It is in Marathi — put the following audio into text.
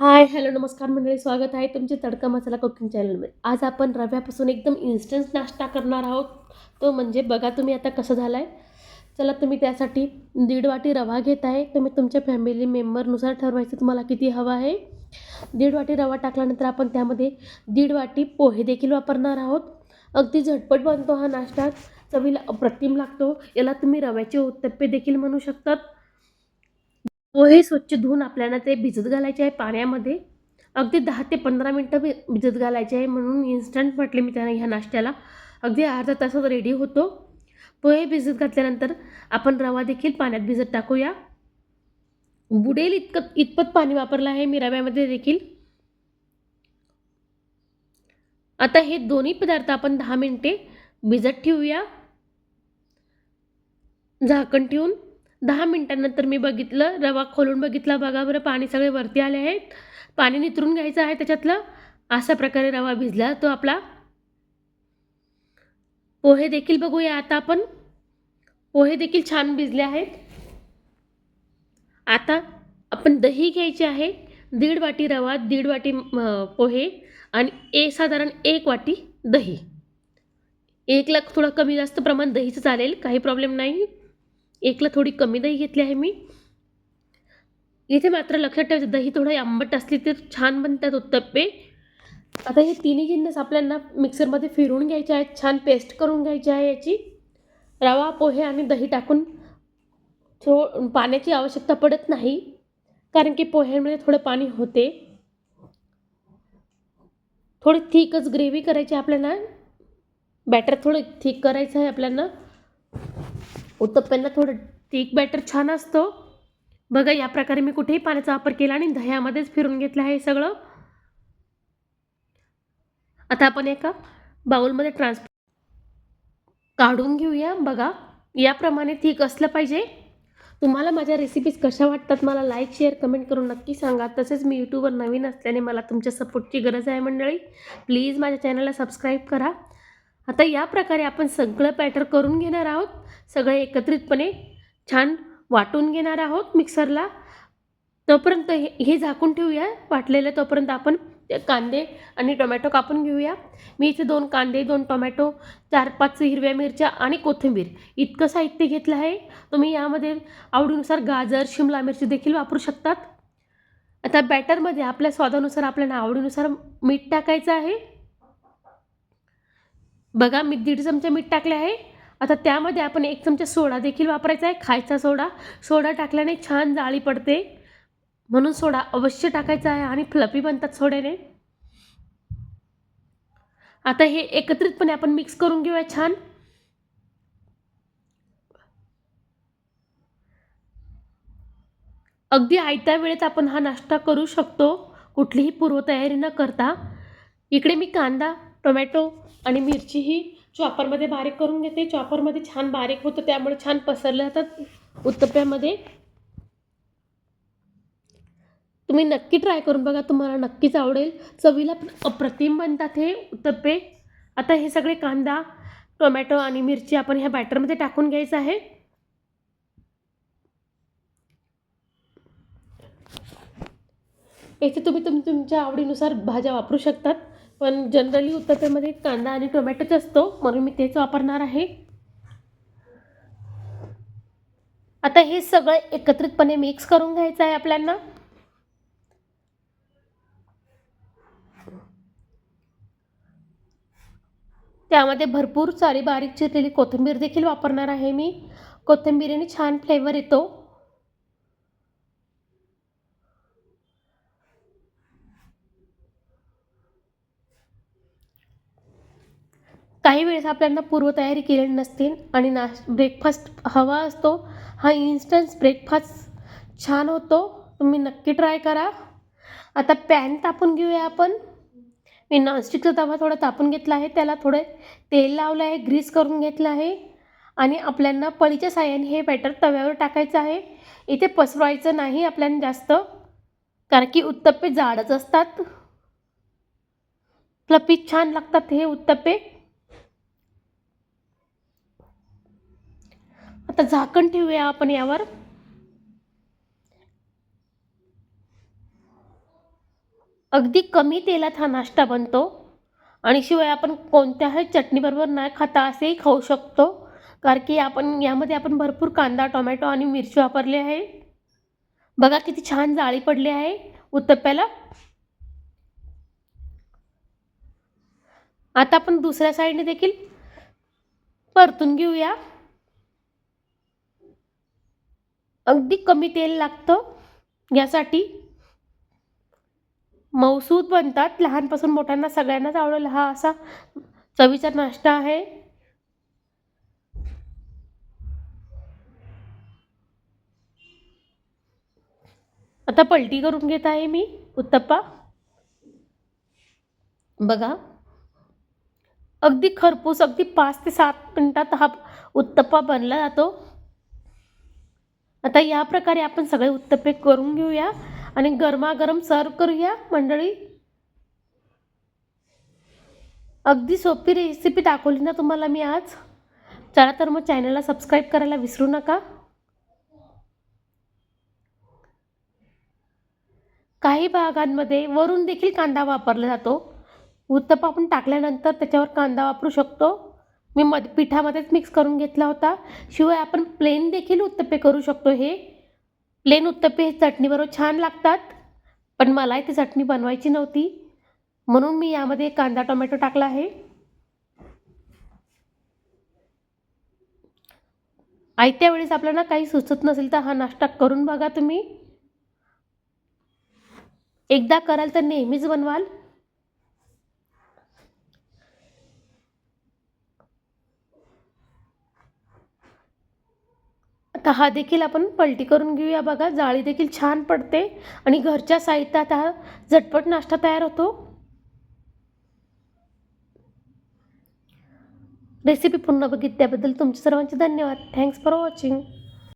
हाय हॅलो नमस्कार मंडळी स्वागत आहे तुमचे तडका मसाला कुकिंग चॅनलमध्ये. आज आपण रव्यापासून एकदम इन्स्टंट नाश्ता करणार आहोत. तो म्हणजे बघा तुम्ही आता कसं झालं आहे चला तुम्ही त्यासाठी दीड वाटी रवा घेत आहे. तुम्ही तुमच्या फॅमिली मेंबरनुसार ठरवायचं तुम्हाला किती हवा आहे. दीड वाटी रवा टाकल्यानंतर आपण त्यामध्ये दीड वाटी पोहे देखील वापरणार आहोत. अगदी झटपट बनतो हा नाश्ता. चवीला अप्रतिम लागतो. याला तुम्ही रव्याचे उत्तप्पे देखील म्हणू शकतात. पोहे स्वच्छ धुवून आपल्याला ते भिजत घालायचे आहे पाण्यामध्ये. अगदी दहा ते पंधरा मिनटं भिजत घालायचे आहे म्हणून इन्स्टंट म्हटले मी त्यांना ह्या नाश्त्याला. अगदी अर्धा तासात रेडी होतो. पोहे भिजत घातल्यानंतर आपण रवा देखील पाण्यात भिजत टाकूया. बुडेल इतकं इतपत पाणी वापरलं आहे मी रव्यामध्ये देखील. आता हे दोन्ही पदार्थ आपण दहा मिनटे भिजत ठेवूया. झाकण ठेवून. दहा मिनटानंतर मी बघितलं रवा खोलून बघितला बघा बरं पाणी सगळे वरती आले आहेत. पाणी निथरून घ्यायचं आहे त्याच्यातलं. अशा प्रकारे रवा भिजला तो आपला. पोहे देखील बघूया आता आपण. पोहे देखील छान भिजले आहेत. आता आपण दही घ्यायचे आहे. दीड वाटी रवा दीड वाटी पोहे आणि ए साधारण एक वाटी दही. एकला थोडं कमी जास्त प्रमाण दहीचं चालेल काही प्रॉब्लेम नाही. एकला थोडी कमी दही घेतली आहे मी. इथे मात्र लक्षात ठेवायचं दही थोडं आंबट असली तर छान बनतात हो उत्तप्पे आता हे तिन्ही जिन्नस आपल्याला मिक्सरमध्ये फिरून घ्यायचे आहेत छान पेस्ट करून घ्यायची आहे याची. रवा पोहे आणि दही टाकून थो पाण्याची आवश्यकता पडत नाही कारण की पोह्यांमध्ये थोडं पाणी होते. थोडी थिकच ग्रेव्ही करायची आपल्याला. बॅटर थोडं थिक करायचं आहे आपल्याला. उत्तप्प्यांना थोडं थिक बॅटर छान असतो. बघा या प्रकारे मी कुठेही पाण्याचा वापर केला आणि दह्यामध्येच फिरून घेतलं आहे सगळं. आता आपण एका बाउलमध्ये ट्रान्सफर काढून घेऊया. बघा याप्रमाणे थीक असलं पाहिजे. तुम्हाला माझ्या रेसिपीज कशा वाटतात मला लाईक शेअर कमेंट करून नक्की सांगा. तसेच मी यूट्यूबवर नवीन असल्याने मला तुमच्या सपोर्टची गरज आहे मंडळी. प्लीज माझ्या चॅनलला सबस्क्राईब करा. आता या प्रकारे आपण सगळं पॅटर करून घेणार आहोत. सगळे एकत्रितपणे छान वाटून घेणार आहोत मिक्सरला. तोपर्यंत हे हे झाकून ठेवूया. वाटलेलं तोपर्यंत आपण कांदे आणि टोमॅटो कापून घेऊया. मी इथे दोन कांदे दोन टोमॅटो चार पाच हिरव्या मिरच्या आणि कोथिंबीर इतकं साहित्य घेतलं आहे. तुम्ही यामध्ये आवडीनुसार गाजर शिमला मिरची देखील वापरू शकतात. आता बॅटरमध्ये आपल्या स्वादानुसार आपल्याला आवडीनुसार मीठ टाकायचं आहे. बघा मी दीड चमचा मीठ टाकले आहे. आता त्यामध्ये आपण एक चमचा सोडा देखील वापरायचा आहे. खायचा सोडा. सोडा टाकल्याने छान जाळी पडते. म्हणून सोडा अवश्य टाकायचा आहे आणि फ्लफी बनतात सोड्याने. आता हे एकत्रितपणे आपण मिक्स करून घेऊया छान. अगदी आयत्या वेळेत आपण हा नाश्ता करू शकतो. कुठलीही पूर्वतयारी न करता. इकडे मी कांदा टोमॅटो आणि मिरची ही चॉपरमध्ये बारीक करून घेते. चॉपरमध्ये छान बारीक होतं त्यामुळे छान पसरले जातात उत्तप्प्यामध्ये तुम्ही नक्की ट्राय करून बघा तुम्हाला नक्कीच आवडेल. चवीला पण अप्रतिम बनतात हे उत्तप्पे. आता हे सगळे कांदा टोमॅटो आणि मिरची आपण ह्या बॅटरमध्ये टाकून घ्यायचं आहे. येथे तुम्ही तुम तुमच्या आवडीनुसार भाज्या वापरू शकतात. पण जनरली उत्तप्प्यामध्ये कांदा आणि टोमॅटोच असतो. म्हणून मी तेच वापरणार आहे. आता हे सगळं एकत्रितपणे मिक्स करून घ्यायचं आहे आपल्याला त्यामध्ये भरपूर सारी बारीक चिरलेली कोथिंबीर देखील वापरणार आहे मी. कोथिंबीरीने छान फ्लेवर येतो. काही वेळेस आपल्याला पूर्वतयारी केलेली नसते आणि नाश ब्रेकफास्ट हवा असतो हा इन्स्टंट ब्रेकफास्ट छान होतो. तुम्ही नक्की ट्राय करा. आता पॅन तापून घेऊया आपण. मी नॉनस्टिकचा तवा थोडा तापून घेतला आहे. त्याला थोडं तेल लावलं आहे ग्रीस करून घेतलं आहे. आणि आपल्याला पळीच्या साह्याने हे बॅटर तव्यावर टाकायचं आहे. इथे पसरवायचं नाही आपल्याला जास्त कारण की उत्तप्पे जाडच असतात. फ्लपी छान लागतात हे उत्तप्पे. आता झाकण ठेवूया आपण यावर. अगदी कमी तेलात हा नाश्ता बनतो आणि शिवाय आपण कोणत्याही चटणीबरोबर नाही खाता असेही खाऊ शकतो कारण की आपण यामध्ये आपण भरपूर कांदा टोमॅटो आणि मिरची वापरली आहे. बघा किती छान जाळी पडली आहे उत्तप्प्याला आता आपण दुसऱ्या साईडने देखील परतून घेऊया. अगदी कमी तेल लागतं. यासाठी मऊसूद बनतात. लहानपासून मोठ्यांना सगळ्यांनाच आवडेल हा असा चवीचा नाश्ता आहे. आता पलटी करून घेत आहे मी उत्तप्पा. बघा. अगदी खरपूस अगदी पाच ते सात मिनिटात हा उत्तप्पा बनला जातो. आता या प्रकारे आपण सगळे उत्तप्पे करून घेऊया आणि गरमागरम सर्व करूया. मंडळी अगदी सोपी रेसिपी दाखवली ना तुम्हाला मी आज. चला तर मग चॅनलला सबस्क्राईब करायला विसरू नका. काही भागांमध्ये वरून देखील कांदा वापरला जातो. उत्तप्पा आपण टाकल्यानंतर त्याच्यावर कांदा वापरू शकतो. मी मध पिठामध्येच मिक्स करून घेतला होता. शिवाय आपण प्लेन देखील उत्तप्पे करू शकतो हे. प्लेन उत्तप्पे हे चटणीबरोबर छान लागतात. पण मला ती चटणी बनवायची नव्हती. म्हणून मी यामध्ये कांदा टोमॅटो टाकला आहे. आयत्या वेळेस आपल्याला काही सुचत नसेल तर हा नाश्ता करून बघा तुम्ही. एकदा कराल तर नेहमीच बनवाल. तर हा देखील आपण पलटी करून घेऊया बघा. जाळी देखील छान पडते आणि घरच्या साहित्यात हा झटपट नाश्ता तयार होतो. रेसिपी पुन्हा बघितल्याबद्दल तुमचे सर्वांचे धन्यवाद. Thanks for watching